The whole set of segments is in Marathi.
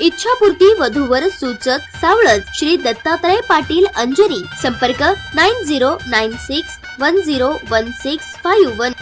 इच्छापूर्ती वधूवर सूचक सावळज श्री दत्तात्रय पाटील अंजनी संपर्क nine zero nine six one zero one six five one.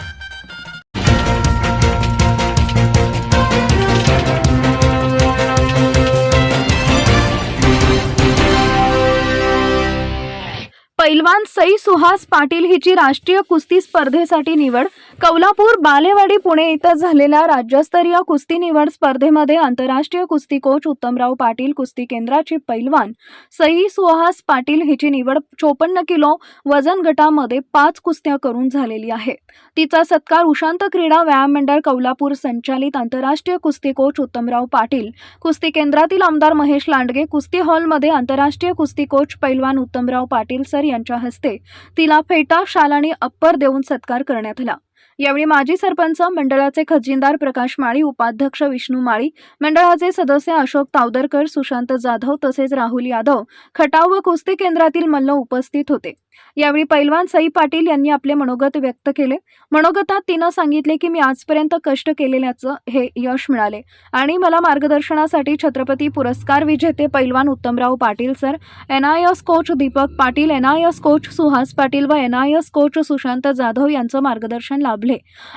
पैलवान सई सुहास पाटील हिची राष्ट्रीय कुस्ती स्पर्धेसाठी निवड. कौलापूर बालेवाडी पुणे इथं झालेल्या राज्यस्तरीय कुस्ती निवड स्पर्धेमध्ये आंतरराष्ट्रीय कुस्ती कोच उत्तमराव पाटील कुस्ती केंद्राची पैलवान सई सुहास पाटील हिची निवड चोपन्न किलो वजन गटामध्ये पाच कुस्त्या करून झालेली आहे. तिचा सत्कार उशांत क्रीडा व्यायाम मंडळ कौलापूर संचालित आंतरराष्ट्रीय कुस्ती कोच उत्तमराव पाटील कुस्ती केंद्रातील आमदार महेश लांडगे कुस्ती हॉलमध्ये आंतरराष्ट्रीय कुस्ती कोच पैलवान उत्तमराव पाटील सर यांच्या हस्ते तिला फेटा शाल आणि अप्पर देऊन सत्कार करण्यात आला. यावेळी माजी सरपंच मंडळाचे खजिनदार प्रकाश माळी उपाध्यक्ष विष्णू माळी मंडळाचे सदस्य अशोक तावदरकर सुशांत जाधव तसेच राहुल यादव खटाव व कुस्ती केंद्रातील मल्ल उपस्थित होते. यावेळी पैलवान सई पाटील यांनी आपले मनोगत व्यक्त केले. मनोगतात तिनं सांगितले की मी आजपर्यंत कष्ट केलेल्याचं हे यश मिळाले. आणि मला मार्गदर्शनासाठी छत्रपती पुरस्कार विजेते पैलवान Uttamrao Patil sir N I S coach Deepak Patil N I S coach Suhas Patil व N I S coach Sushant Jadhav यांचं मार्गदर्शन लाभले.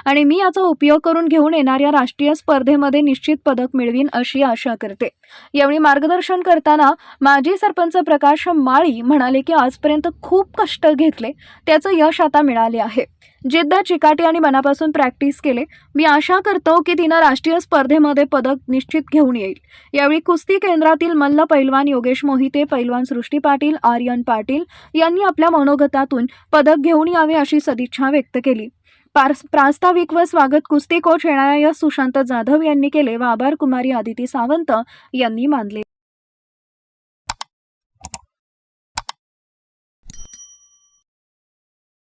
आणि मी याचा उपयोग करून घेऊन येणाऱ्या राष्ट्रीय स्पर्धेमध्ये निश्चित पदक मिळवीन अशी आशा करते. यावेळी मार्गदर्शन करताना माजी सरपंच प्रकाश माळी म्हणाले की आजपर्यंत खूप कष्ट घेतले. त्याचं यश आता मिळाले आहे. जिद्द चिकाटी आणि मनापासून प्रॅक्टिस केले. मी आशा करतो की तिनं राष्ट्रीय स्पर्धेमध्ये पदक निश्चित घेऊन येईल. यावेळी कुस्ती केंद्रातील मल्ल पैलवान योगेश मोहिते पैलवान सृष्टी पाटील आर्यन पाटील यांनी आपल्या मनोगतातून पदक घेऊन यावे अशी सदिच्छा व्यक्त केली. प्रास्ताविक व स्वागत कुस्ती कोच येणाऱ्या सुशांत जाधव यांनी केले व आभार कुमारी आदिती सावंत यांनी मानले.